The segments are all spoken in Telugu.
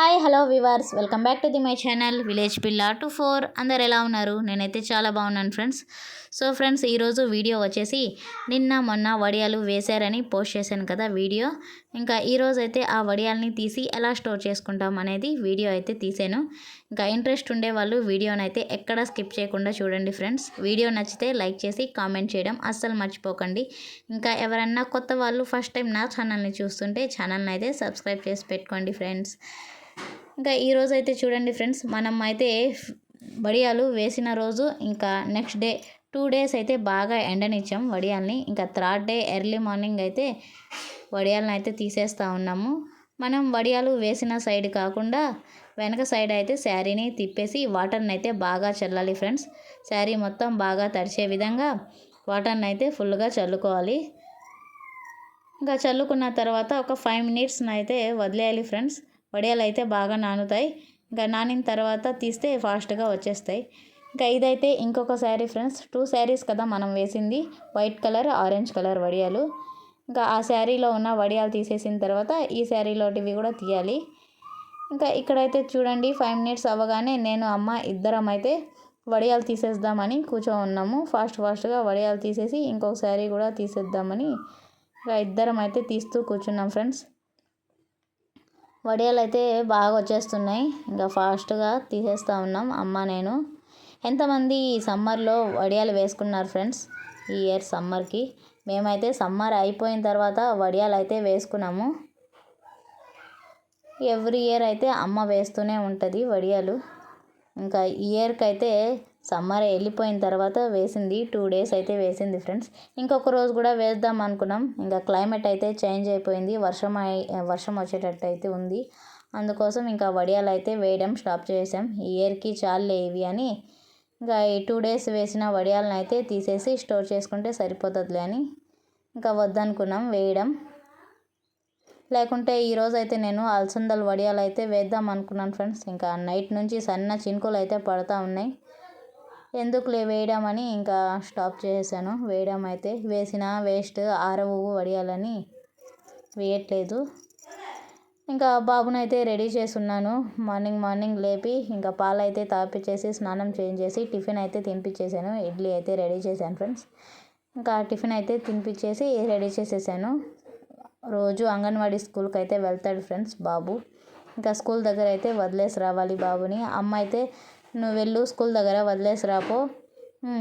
Hi hello viewers welcome back to the my channel village పిల్ల టు ఫోర్. అందరు ఎలా ఉన్నారు? నేనైతే చాలా బాగున్నాను ఫ్రెండ్స్. సో ఫ్రెండ్స్ ఈరోజు వీడియో వచ్చేసి నిన్న మొన్న వడియాలు వేశారని పోస్ట్ చేశాను కదా వీడియో. ఇంకా ఈరోజు అయితే ఆ వడియాల్ని తీసి ఎలా స్టోర్ చేసుకుంటాం అనేది వీడియో అయితే తీసాను ఇంకా ఇంట్రెస్ట్ ఉండే వాళ్ళు వీడియోని అయితే ఎక్కడ స్కిప్ చేయకుండా చూడండి ఫ్రెండ్స్. వీడియో నచ్చితే లైక్ చేసి కామెంట్ చేయడం అస్సలు మర్చిపోకండి. ఇంకా ఎవరన్నా కొత్త వాళ్ళు ఫస్ట్ టైం నా ఛానల్ని చూస్తుంటే ఛానల్ని అయితే సబ్స్క్రైబ్ చేసి పెట్టుకోండి ఫ్రెండ్స్. ఇంకా ఈరోజు అయితే చూడండి ఫ్రెండ్స్ మనం అయితే వడియాలు వేసిన రోజు ఇంకా నెక్స్ట్ డే టూ డేస్ అయితే బాగా ఎండనిచ్చాం వడియాల్ని. ఇంకా థర్డ్ డే ఎర్లీ మార్నింగ్ అయితే వడియాలను అయితే తీసేస్తూ ఉన్నాము. మనం వడియాలు వేసిన సైడ్ కాకుండా వెనక సైడ్ అయితే శారీని తిప్పేసి వాటర్ని అయితే బాగా చల్లాలి ఫ్రెండ్స్. శారీ మొత్తం బాగా తడిచే విధంగా వాటర్ని అయితే ఫుల్గా చల్లుకోవాలి. ఇంకా చల్లుకున్న తర్వాత ఒక ఫైవ్ మినిట్స్ని అయితే వదిలేయాలి ఫ్రెండ్స్. వడియాలు అయితే బాగా నానుతాయి. ఇంకా నానిన తర్వాత తీస్తే ఫాస్ట్గా వచ్చేస్తాయి. ఇంకా ఇదైతే ఇంకొక శారీ ఫ్రెండ్స్. టూ శారీస్ కదా మనం వేసింది. వైట్ కలర్ ఆరెంజ్ కలర్ వడియాలు. ఇంకా ఆ శారీలో ఉన్న వడియాలు తీసేసిన తర్వాత ఈ శారీలోటివి కూడా తీయాలి. ఇంకా ఇక్కడైతే చూడండి ఫైవ్ మినిట్స్ అవ్వగానే నేను అమ్మ ఇద్దరం అయితే వడియాలు తీసేద్దామని కూర్చో ఉన్నాము. ఫాస్ట్ ఫాస్ట్గా వడియాలు తీసేసి ఇంకొక శారీ కూడా తీసేద్దామని ఇంకా ఇద్దరం అయితే తీస్తూ కూర్చున్నాం ఫ్రెండ్స్. వడియాలు అయితే బాగా వచ్చేస్తున్నాయి ఇంకా ఫాస్ట్గా తీసేస్తూ ఉన్నాం అమ్మ నేను. ఎంతమంది ఈ సమ్మర్లో వడియాలు వేసుకున్నారు ఫ్రెండ్స్? ఈ ఇయర్ సమ్మర్కి. మేమైతే సమ్మర్ అయిపోయిన తర్వాత వడియాలు అయితే వేసుకున్నాము. ఎవ్రీ ఇయర్ అయితే అమ్మ వేస్తూనే ఉంటుంది వడియాలు. ఇంకా ఇయర్కి అయితే సమ్మర్ వెళ్ళిపోయిన తర్వాత వేసింది టూ డేస్ అయితే వేసింది ఫ్రెండ్స్ ఇంకొక రోజు కూడా వేద్దాం అనుకున్నాం. ఇంకా క్లైమేట్ అయితే చేంజ్ అయిపోయింది. వర్షం వర్షం వచ్చేటట్టు అయితే ఉంది. అందుకోసం ఇంకా వడియాలు అయితే వేయడం స్టాప్ చేసాం. ఈ ఇయర్కి చాలే ఇవి అని. ఇంకా ఈ టూ డేస్ వేసిన వడియాలను అయితే తీసేసి స్టోర్ చేసుకుంటే సరిపోతుందిలే అని ఇంకా వద్దనుకున్నాం వేయడం. లేకుంటే ఈరోజు అయితే నేను అలసందల వడియాలు అయితే వేద్దాం అనుకున్నాను ఫ్రెండ్స్ ఇంకా నైట్ నుంచి సన్న చినుకులు అయితే పడతా ఉన్నాయి. ఎందుకులే వేయడం అని ఇంకా స్టాప్ చేసేసాను. వేయడం అయితే వేసిన వేస్ట్ ఆరవు వడియాలని వేయట్లేదు. ఇంకా బాబునైతే రెడీ చేస్తున్నాను మార్నింగ్ మార్నింగ్ లేపి ఇంకా పాలు అయితే తాపిచ్చేసి స్నానం చేయించేసి టిఫిన్ అయితే తినిపించేసాను ఇడ్లీ అయితే రెడీ చేశాను ఫ్రెండ్స్. ఇంకా టిఫిన్ అయితే తినిపించేసి రెడీ చేసేసాను. రోజు అంగన్వాడీ స్కూల్కి అయితే వెళ్తాడు ఫ్రెండ్స్ బాబు. ఇంకా స్కూల్ దగ్గర అయితే వదిలేసి రావాలి బాబుని. అమ్మ అయితే నువ్వు వెళ్ళు స్కూల్ దగ్గర వదిలేసి రాపో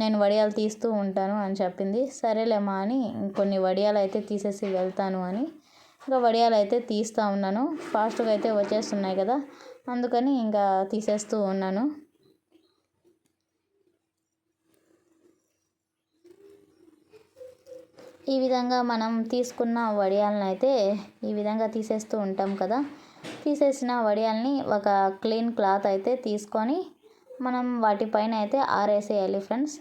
నేను వడియాలు తీస్తూ ఉంటాను అని చెప్పింది. సరేలేమ్మా అని కొన్ని వడియాలు అయితే తీసేసి వెళ్తాను అని. ఇంకా వడియాలు అయితే తీస్తూ ఉన్నాను. ఫాస్ట్గా అయితే వచ్చేస్తున్నాయి కదా అందుకని ఇంకా తీసేస్తూ ఉన్నాను. ఈ విధంగా మనం తీసుకున్న వడియాలను అయితే ఈ విధంగా తీసేస్తూ ఉంటాం కదా. తీసేసిన వడియాల్ని ఒక క్లీన్ క్లాత్ అయితే తీసుకొని మనం వాటిపైన అయితే ఆరేసేయాలి ఫ్రెండ్స్.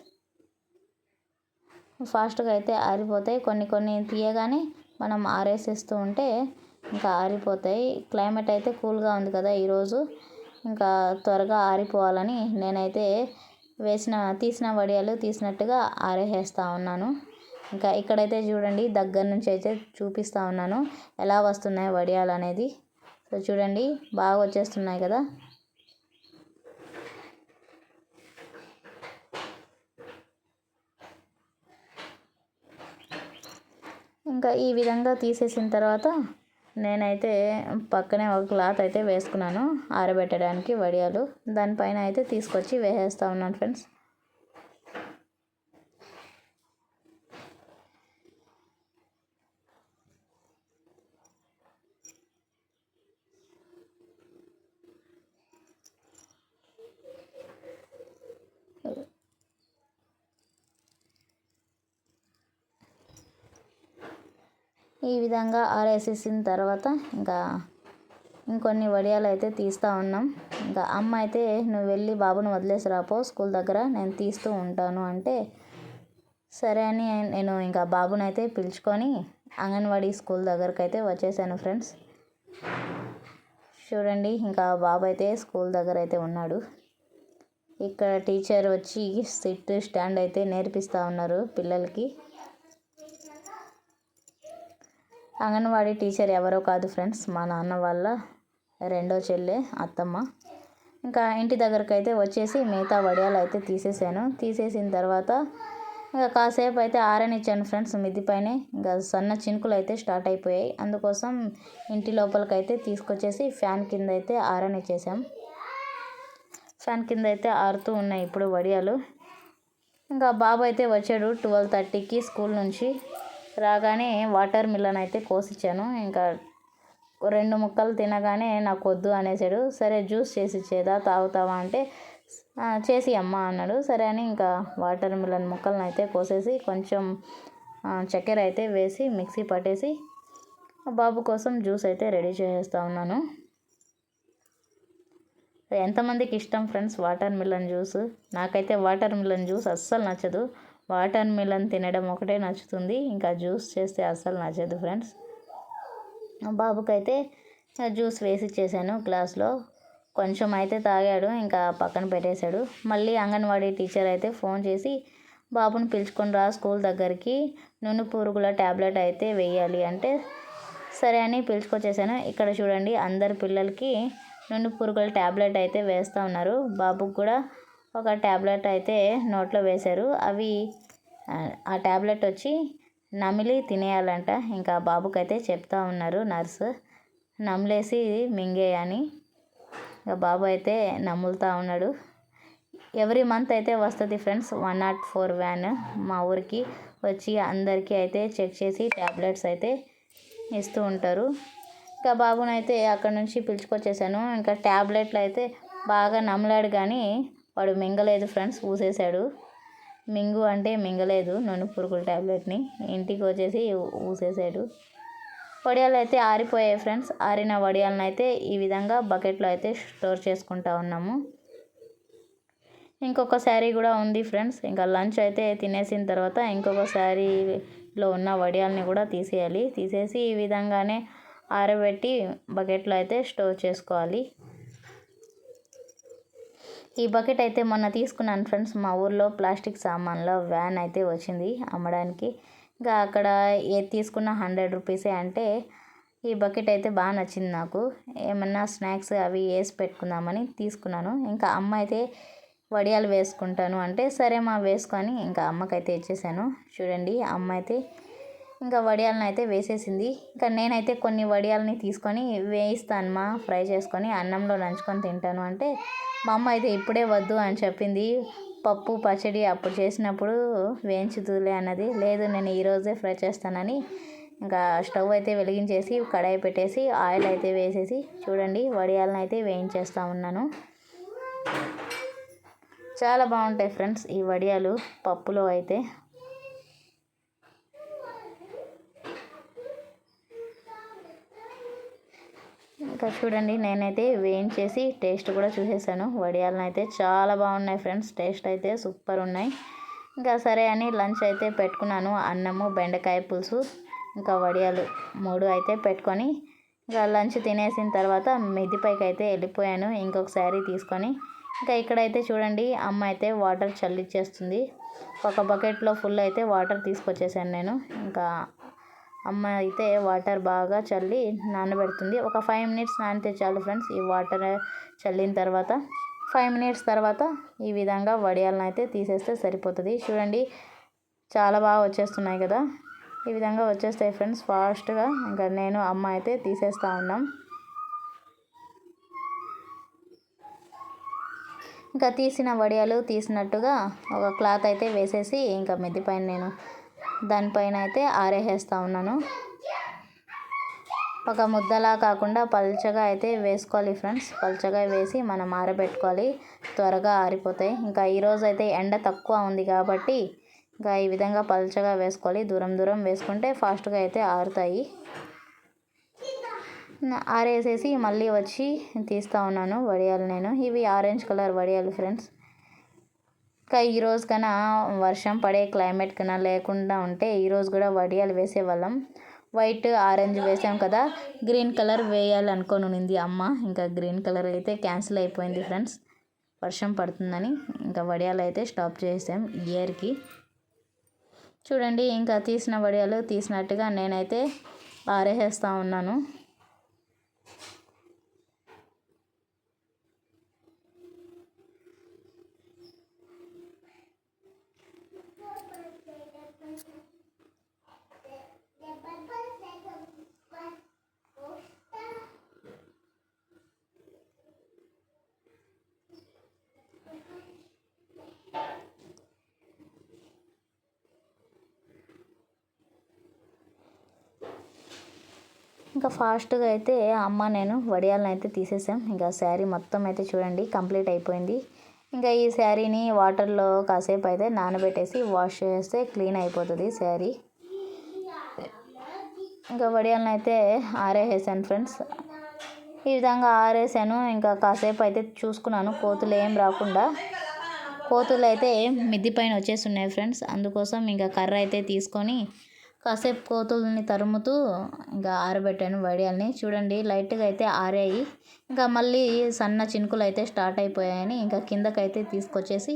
ఫాస్ట్గా అయితే ఆరిపోతాయి. కొన్ని కొన్ని తీయగానే మనం ఆరేసేస్తూ ఉంటే ఇంకా ఆరిపోతాయి. క్లైమేట్ అయితే కూల్గా ఉంది కదా ఈరోజు. ఇంకా త్వరగా ఆరిపోవాలని నేనైతే వేసిన తీసిన వడియాలు తీసినట్టుగా ఆరేసేస్తూ ఉన్నాను. ఇంకా ఇక్కడైతే చూడండి దగ్గర నుంచి అయితే చూపిస్తూ ఉన్నాను. ఎలా వస్తున్నాయి వడియాలు అనేది. సో చూడండి బాగా వచ్చేస్తున్నాయి కదా. ఇంకా ఈ విధంగా తీసేసిన తర్వాత నేనైతే పక్కనే ఒక క్లాత్ అయితే వేసుకున్నాను ఆరబెట్టడానికి వడియాలు. దానిపైన అయితే తీసుకొచ్చి వేసేస్తా ఉన్నాను ఫ్రెండ్స్. ఈ విధంగా ఆరేసేసిన తర్వాత ఇంకా ఇంకొన్ని వడియాలు అయితే తీస్తూ ఉన్నాం. ఇంకా అమ్మ అయితే నువ్వు వెళ్ళి బాబును వదిలేసి రాపో స్కూల్ దగ్గర నేను తీస్తూ ఉంటాను అంటే సరే అని నేను ఇంకా బాబుని అయితే పిలుచుకొని అంగన్వాడీ స్కూల్ దగ్గరకు అయితే వచ్చేసాను ఫ్రెండ్స్. చూడండి ఇంకా బాబు అయితే స్కూల్ దగ్గర అయితే ఉన్నాడు. ఇక్కడ టీచర్ వచ్చి సిట్ స్టాండ్ అయితే నేర్పిస్తూ ఉన్నారు పిల్లలకి. అంగన్వాడీ టీచర్ ఎవరో కాదు ఫ్రెండ్స్ మా నాన్న వాళ్ళ రెండో చెల్లె అత్తమ్మ. ఇంకా ఇంటి దగ్గరకు అయితే వచ్చేసి మిగతా వడియాలు అయితే తీసేసాను. తీసేసిన తర్వాత ఇంకా కాసేపు అయితే ఆరనిచ్చాను ఫ్రెండ్స్ మిద్దిపైనే. ఇంకా సన్న చినుకులు అయితే స్టార్ట్ అయిపోయాయి. అందుకోసం ఇంటి లోపలికి అయితే తీసుకొచ్చేసి ఫ్యాన్ కింద అయితే ఆరనిచ్చేసాం. ఫ్యాన్ కింద అయితే ఆరుతూ ఉన్నాయి ఇప్పుడు వడియాలు. ఇంకా బాబు అయితే వచ్చాడు ట్వెల్వ్ థర్టీకి స్కూల్ నుంచి. రాగానే వాటర్ మిల్లన్ అయితే కోసిచ్చాను. ఇంకా రెండు ముక్కలు తినగానే నాకు వద్దు అనేసాడు. సరే జ్యూస్ చేసి ఇచ్చేదా తాగుతావా అంటే చేసి అమ్మ అన్నాడు. సరే అని ఇంకా వాటర్ మిలన్ ముక్కలను అయితే కోసేసి కొంచెం చక్కెర అయితే వేసి మిక్సీ పట్టేసి బాబు కోసం జ్యూస్ అయితే రెడీ చేసేస్తా ఉన్నాను. ఎంతమందికి ఇష్టం ఫ్రెండ్స్ వాటర్ మిలన్ జ్యూస్? నాకైతే వాటర్ మిలన్ జ్యూస్ అస్సలు నచ్చదు. వాటర్ మిలన్ తినడం ఒకటే నచ్చుతుంది. ఇంకా జ్యూస్ చేస్తే అస్సలు నచ్చదు ఫ్రెండ్స్. బాబుకైతే జ్యూస్ వేసి ఇచ్చేసాను గ్లాస్లో. కొంచెం అయితే తాగాడు ఇంకా పక్కన పెట్టేశాడు. మళ్ళీ అంగన్వాడీ టీచర్ అయితే ఫోన్ చేసి బాబుని పిలుచుకొని రా స్కూల్ దగ్గరికి. నూనె పురుగుల ట్యాబ్లెట్ అయితే వేయాలి అంటే సరే అని పిలుచుకొచ్చేసాను. ఇక్కడ చూడండి అందరి పిల్లలకి నూనె పురుగుల ట్యాబ్లెట్ అయితే వేస్తూ ఉన్నారు. బాబుకి కూడా ఒక ట్యాబ్లెట్ అయితే నోట్లో వేశారు. అవి ఆ ట్యాబ్లెట్ వచ్చి నమిలి తినేయాలంట. ఇంకా బాబుకి అయితే చెప్తా ఉన్నారు నర్సు. నమిలేసి మింగేయని. ఇంకా బాబు అయితే నమ్ములుతూ ఉన్నాడు. ఎవ్రీ మంత్ అయితే వస్తుంది friends one not four van మా ఊరికి వచ్చి అందరికీ అయితే చెక్ చేసి ట్యాబ్లెట్స్ అయితే ఇస్తూ ఉంటారు. ఇంకా బాబునైతే అక్కడ నుంచి పిలుచుకొచ్చేసాను. ఇంకా ట్యాబ్లెట్లు అయితే బాగా నమ్మలాడు కానీ వాడు మింగలేదు ఫ్రెండ్స్ ఊసేశాడు. మింగు అంటే మింగలేదు నూనె పురుగుల ట్యాబ్లెట్ని ఇంటికి వచ్చేసి ఊసేసాడు వడియాలు అయితే ఆరిపోయాయి ఫ్రెండ్స్. ఆరిన వడియాలను అయితే ఈ విధంగా బకెట్లో అయితే స్టోర్ చేసుకుంటా ఉన్నాము. ఇంకొక శారీ కూడా ఉంది ఫ్రెండ్స్. ఇంకా లంచ్ అయితే తినేసిన తర్వాత ఇంకొక శారీలో ఉన్న వడియాల్ని కూడా తీసేయాలి. తీసేసి ఈ విధంగానే ఆరబెట్టి బకెట్లో అయితే స్టోర్ చేసుకోవాలి. ఈ బకెట్ అయితే మొన్న తీసుకున్నాను ఫ్రెండ్స్. మా ఊర్లో ప్లాస్టిక్ సామాన్లో వ్యాన్ అయితే వచ్చింది అమ్మడానికి. ఇంకా అక్కడ ఏది తీసుకున్న హండ్రెడ్ రూపీసే అంటే ఈ బకెట్ అయితే బాగా నచ్చింది నాకు. ఏమన్నా స్నాక్స్ అవి వేసి పెట్టుకుందామని తీసుకున్నాను. ఇంకా అమ్మ అయితే వడియాలు వేసుకుంటాను అంటే సరే మా వేసుకొని ఇంకా అమ్మకైతే ఇచ్చేసాను. చూడండి అమ్మ అయితే ఇంకా వడియాలను అయితే వేసేసింది. ఇంకా నేనైతే కొన్ని వడియాలని తీసుకొని వేయిస్తాను మా ఫ్రై చేసుకొని అన్నంలో నంచుకొని తింటాను. అంటే మా అమ్మ అయితే ఇప్పుడే వద్దు అని చెప్పింది. పప్పు పచ్చడి అప్పుడు చేసినప్పుడు వేయించుదులే అన్నది. లేదు నేను ఈరోజే ఫ్రై చేస్తానని ఇంకా స్టవ్ అయితే వెలిగించేసి కడాయి పెట్టేసి ఆయిల్ అయితే వేసేసి చూడండి వడియాలను అయితే వేయించేస్తూ ఉన్నాను. చాలా బాగుంటాయి ఫ్రెండ్స్ ఈ వడియాలు పప్పులో అయితే. ఇంకా చూడండి నేనైతే వేయించేసి టేస్ట్ కూడా చూసేసాను. వడియాలను అయితే చాలా బాగున్నాయి ఫ్రెండ్స్ టేస్ట్ అయితే సూపర్ ఉన్నాయి. ఇంకా సరే అని లంచ్ అయితే పెట్టుకున్నాను అన్నము బెండకాయ పులుసు ఇంకా వడియాలు మూడు అయితే పెట్టుకొని ఇంకా లంచ్ తినేసిన తర్వాత మెదిపైకి అయితే వెళ్ళిపోయాను ఇంకొక శారీ తీసుకొని. ఇంకా ఇక్కడైతే చూడండి అమ్మ అయితే వాటర్ చల్లిచ్చేస్తుంది. ఒక బకెట్లో ఫుల్ అయితే వాటర్ తీసుకొచ్చేసాను నేను ఇంకా అమ్మ అయితే వాటర్ బాగా చల్లి నానబెడుతుంది. ఒక ఫైవ్ మినిట్స్ నానితే చాలు ఫ్రెండ్స్ ఈ వాటర్ చల్లిన తర్వాత ఫైవ్ మినిట్స్ తర్వాత ఈ విధంగా వడియాలను అయితే తీసేస్తే సరిపోతుంది. చూడండి చాలా బాగా వచ్చేస్తున్నాయి కదా. ఈ విధంగా వచ్చేస్తాయి ఫ్రెండ్స్ ఫాస్ట్గా ఇంకా నేను అమ్మ అయితే తీసేస్తూ ఉన్నాం. ఇంకా తీసిన వడియాలు తీసినట్టుగా ఒక క్లాత్ అయితే వేసేసి ఇంకా మెద్దిపైన నేను దానిపైన అయితే ఆరేసేస్తూ ఉన్నాను. ఒక ముద్దలా కాకుండా పల్చగా అయితే వేసుకోవాలి ఫ్రెండ్స్. పల్చగా వేసి మనం ఆరబెట్టుకోవాలి. త్వరగా ఆరిపోతాయి. ఇంకా ఈరోజు అయితే ఎండ తక్కువ ఉంది కాబట్టి ఇంకా ఈ విధంగా పల్చగా వేసుకోవాలి. దూరం దూరం వేసుకుంటే ఫాస్ట్గా అయితే ఆరుతాయి. ఆరేసేసి మళ్ళీ వచ్చి తీస్తూ ఉన్నాను వడియాలు నేను. ఇవి ఆరెంజ్ కలర్ వడియాలు ఫ్రెండ్స్. ఇంకా ఈరోజు కన్నా వర్షం పడే క్లైమేట్ కన్నా లేకుండా ఉంటే ఈరోజు కూడా వడియాలు వేసేవాళ్ళం. వైట్ ఆరెంజ్ వేసాం కదా. గ్రీన్ కలర్ వేయాలనుకొని ఉంది అమ్మ. ఇంకా గ్రీన్ కలర్ అయితే క్యాన్సిల్ అయిపోయింది ఫ్రెండ్స్. వర్షం పడుతుందని ఇంకా వడియాలు అయితే స్టాప్ చేసాం ఇయర్కి. చూడండి ఇంకా తీసిన వడియాలు తీసినట్టుగా నేనైతే ఆరేసేస్తూ ఉన్నాను. ఇంకా ఫాస్ట్గా అయితే అమ్మ నేను వడియాలను అయితే తీసేసాం. ఇంకా శారీ మొత్తం అయితే చూడండి కంప్లీట్ అయిపోయింది. ఇంకా ఈ శారీని వాటర్లో కాసేపు అయితే నానబెట్టేసి వాష్ చేస్తే క్లీన్ అయిపోతుంది శారీ. ఇంకా వడియాలను అయితే ఆరేసాను ఫ్రెండ్స్. ఈ విధంగా ఆరేసాను. ఇంకా కాసేపు అయితే చూసుకున్నాను. కోతులు ఏం రాకుండా. కోతులు అయితే మిద్ది పైన వచ్చేసి ఉన్నాయి ఫ్రెండ్స్. అందుకోసం ఇంకా కర్ర అయితే తీసుకొని కాసేపు కోతుల్ని తరుముతూ ఇంకా ఆరబెట్టాను వడియాల్ని. చూడండి లైట్గా అయితే ఆరాయి. ఇంకా మళ్ళీ సన్న చినుకులు అయితే స్టార్ట్ అయిపోయాయని ఇంకా కిందకైతే తీసుకొచ్చేసి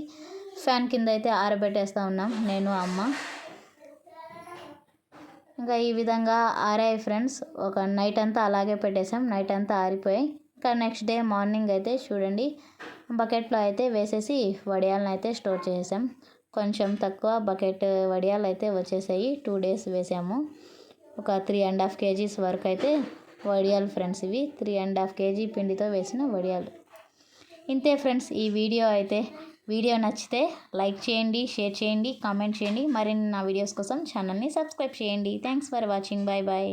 ఫ్యాన్ కింద అయితే ఆరబెట్టేస్తూ ఉన్నాం నేను అమ్మ. ఇంకా ఈ విధంగా ఆరాయి ఫ్రెండ్స్ ఒక నైట్ అంతా అలాగే పెట్టేసాం నైట్ అంతా ఆరిపోయాయి. ఇంకా నెక్స్ట్ డే మార్నింగ్ అయితే చూడండి బకెట్లో అయితే వేసేసి వడియాలను అయితే స్టోర్ చేసాం కొంచెం తక్కువ బకెట్ వడియాలు అయితే వచ్చేసాయి. టూ డేస్ వేసాము. ఒక త్రీ అండ్ హాఫ్ కేజీస్ వరకు అయితే వడియాలు ఫ్రెండ్స్ ఇవి. త్రీ అండ్ హాఫ్ కేజీ పిండితో వేసిన వడియాలు. ఇంతే ఫ్రెండ్స్ ఈ వీడియో అయితే. వీడియో నచ్చితే లైక్ చేయండి షేర్ చేయండి కామెంట్ చేయండి. మరిన్ని నా వీడియోస్ కోసం ఛానల్ని సబ్స్క్రైబ్ చేయండి. Thanks for watching bye bye